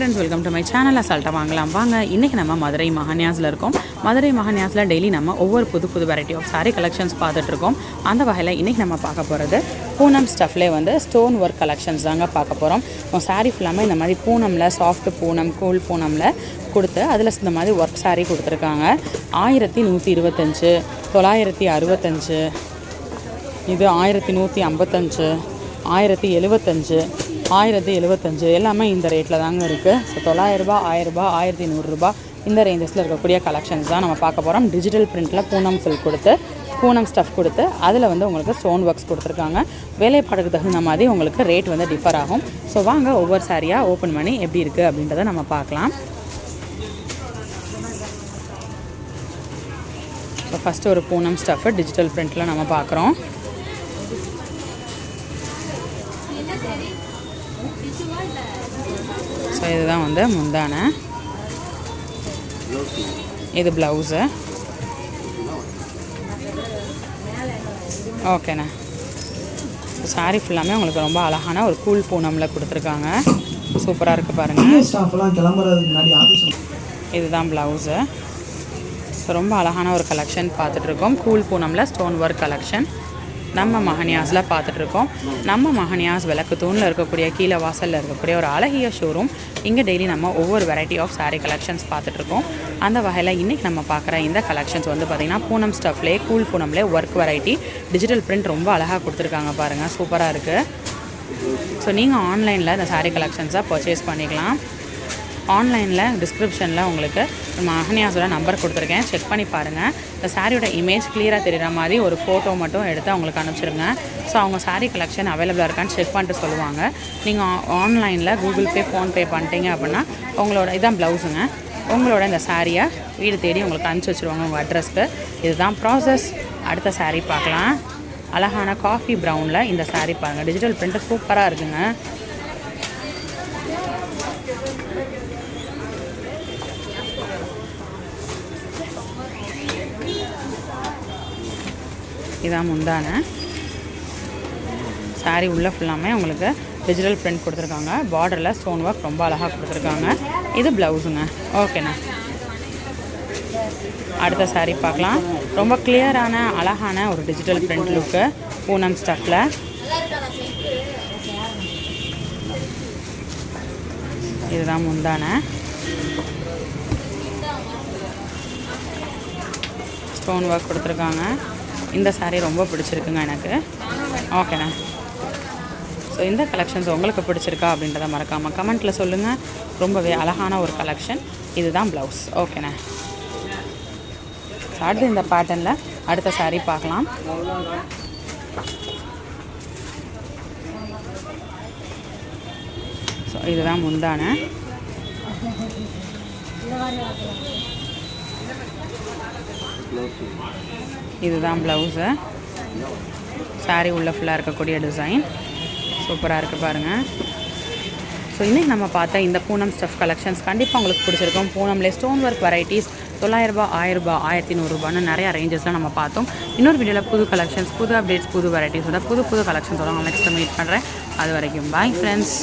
Friends welcome to my channel அசால்ட்டாக வாங்கலாம். வாங்க இன்றைக்கி நம்ம மதுரை மகான்யாஸில் இருக்கோம். மதுரை மகான்யாஸில் டெய்லி நம்ம ஒவ்வொரு புது புது வெரைட்டி ஆஃப் சாரீ கலெக்ஷன்ஸ் பார்த்துட்ருக்கோம் அந்த வகையில் இன்றைக்கி நம்ம பார்க்க போகிறது பூனம் ஸ்டஃப்லேயே வந்து ஸ்டோன் ஒர்க் கலெக்ஷன்ஸ் தாங்க பார்க்க போகிறோம் சாரீ ஃபுல்லாமே இந்த மாதிரி பூனமில் சாஃப்ட் பூனம் கூல் பூனமில் கொடுத்து அதில் இந்த மாதிரி ஒர்க் சாரீ கொடுத்துருக்காங்க. ஆயிரத்தி நூற்றி இருபத்தஞ்சு தொள்ளாயிரத்தி அறுபத்தஞ்சு இது ஆயிரத்தி நூற்றி ஐம்பத்தஞ்சு ஆயிரத்தி எழுபத்தஞ்சு ஆயிரத்தி எழுபத்தஞ்சு எல்லாமே இந்த ரேட்டில் தாங்க இருக்குது ஸோ தொள்ளாயிரரூபா ஆயிரரூபா ஆயிரத்தி நூறுரூபா இந்த ரேஞ்சஸில் இருக்கக்கூடிய கலெக்ஷன்ஸ் தான் நம்ம பார்க்க போகிறோம் டிஜிட்டல் பிரிண்ட்டில் பூனம் ஃபில் கொடுத்து பூனம் ஸ்டஃப் கொடுத்து அதில் வந்து உங்களுக்கு ஸ்டோன் ஒர்க்ஸ் கொடுத்துருக்காங்க. வேலைப்பாடுக்கு தகுந்த மாதிரி உங்களுக்கு ரேட் வந்து டிஃபர் ஆகும். ஸோ வாங்க ஒவ்வொரு சாரியாக ஓப்பன் பண்ணி எப்படி இருக்குது அப்படின்றத நம்ம பார்க்கலாம். இப்போ ஃபஸ்ட்டு ஒரு பூனம் ஸ்டஃப்பு டிஜிட்டல் பிரிண்ட்டில் நம்ம பார்க்குறோம். ஸோ இதுதான் வந்து முந்தான. இது ப்ளவுஸு ஓகேண்ணா சாரி ஃபுல்லாமே உங்களுக்கு ரொம்ப அழகான ஒரு கூல் பூனமில் கொடுத்துருக்காங்க. சூப்பராக இருக்குது பாருங்கள் புதிய ஸ்டாஃப்லாம் கிளம்புறதுக்கு முன்னாடி ஆஃபீஸ் இதுதான் ப்ளவுஸு ஸோ ரொம்ப அழகான ஒரு கலெக்ஷன் பார்த்துட்ருக்கோம் கூல் பூனமில் ஸ்டோன் ஒர்க் கலெக்ஷன் நம்ம மகனியாஸில் பார்த்துட்ருக்கோம். நம்ம மகனியாஸ் விளக்கு தூணில் இருக்கக்கூடிய கீழே வாசலில் இருக்கக்கூடிய ஒரு அழகிய ஷோரூம் இங்கே டெய்லி நம்ம ஒவ்வொரு வெரைட்டி ஆஃப் சாரீ கலெக்ஷன்ஸ் பார்த்துட்ருக்கோம். அந்த வகையில் இன்றைக்கி நம்ம பார்க்குற இந்த கலெக்ஷன்ஸ் வந்து பார்த்திங்கன்னா பூனம் ஸ்டஃப்லேயே கூல் பூனம்லேயே ஒர்க் வெரைட்டி டிஜிட்டல் பிரிண்ட் ரொம்ப அழகாக கொடுத்துருக்காங்க பாருங்கள் சூப்பராக இருக்குது ஸோ நீங்கள் ஆன்லைனில் இந்த சாரீ கலெக்ஷன்ஸை பர்ச்சேஸ் பண்ணிக்கலாம். ஆன்லைனில் டிஸ்கிரிப்ஷனில் உங்களுக்கு நம்ம நம்பர் கொடுத்துருக்கேன். செக் பண்ணி பாருங்கள் இந்த சாரியோட இமேஜ் கிளியராக தெரிகிற மாதிரி ஒரு ஃபோட்டோ மட்டும் எடுத்து அவங்களுக்கு அனுப்பிச்சிருங்க. ஸோ அவங்க saree கலெக்ஷன் அவைலபிளாக இருக்கான்னு செக் பண்ணிட்டு சொல்லுவாங்க. நீங்கள் ஆன்லைனில் கூகுள் பே ஃபோன்பே பண்ணிட்டீங்க அப்படின்னா உங்களோட இதான் ப்ளவுஸுங்க உங்களோட இந்த சாரியை வீடு தேடி உங்களுக்கு அனுப்பிச்சி வச்சுருவாங்க உங்கள் அட்ரஸ்க்கு இதுதான் ப்ராசஸ் அடுத்த saree பார்க்கலாம். அழகான காஃபி ப்ரௌனில் இந்த saree பாருங்கள் டிஜிட்டல் பிரிண்ட்டு சூப்பராக இருக்குங்க. இதான் முந்தான. Saree உள்ளே ஃபுல்லாமே உங்களுக்கு டிஜிட்டல் பிரிண்ட் கொடுத்துருக்காங்க. பார்டரில் ஸ்டோன் ஒர்க் ரொம்ப அழகாக கொடுத்துருக்காங்க. இது ப்ளவுஸுங்க ஓகேண்ணா அடுத்த saree பார்க்கலாம். ரொம்ப கிளியரான அழகான ஒரு டிஜிட்டல் பிரிண்ட் லுக்கு பூனம் ஸ்டஃப்பில் இதுதான் முந்தான. ஸ்டோன் ஒர்க் கொடுத்துருக்காங்க. இந்த சாரீ ரொம்ப பிடிச்சிருக்குங்க எனக்கு. ஓகேண்ணா ஸோ இந்த கலெக்ஷன்ஸ் உங்களுக்கு பிடிச்சிருக்கா அப்படின்றத மறக்காமல் கமெண்ட்டில் சொல்லுங்கள் ரொம்பவே அழகான ஒரு கலெக்ஷன் இதுதான் ப்ளவுஸ் ஓகேண்ணா அடுத்து இந்த பேட்டர்னில் அடுத்த சாரீ பார்க்கலாம். ஸோ இதுதான் முந்தான. இதுதான் ப்ளவுஸு. சாரீ உள்ள ஃபுல்லாக இருக்கக்கூடிய டிசைன் சூப்பராக இருக்குது பாருங்கள் ஸோ இன்றைக்கி நம்ம பார்த்த இந்த பூனம் ஸ்டஃப் கலெக்ஷன்ஸ் கண்டிப்பாக உங்களுக்கு பிடிச்சிருக்கும். பூனம்லேயே ஸ்டோன் ஒர்க் வெரைட்டிஸ் தொள்ளாயிரரூபா ஆயிரரூபா ஆயிரத்தி நூறுரூபான்னு நிறைய ரேஞ்சஸ்லாம் நம்ம பார்த்தோம். இன்னொரு வீடியோவில் புது கலெக்ஷன்ஸ் புது அப்டேட்ஸ் புது வெரைட்டிஸோட புது புது கலெக்ஷன்ஸோட நான் நெக்ஸ்ட் மீட் பண்ணுறேன் அது வரைக்கும் பாய் ஃப்ரெண்ட்ஸ்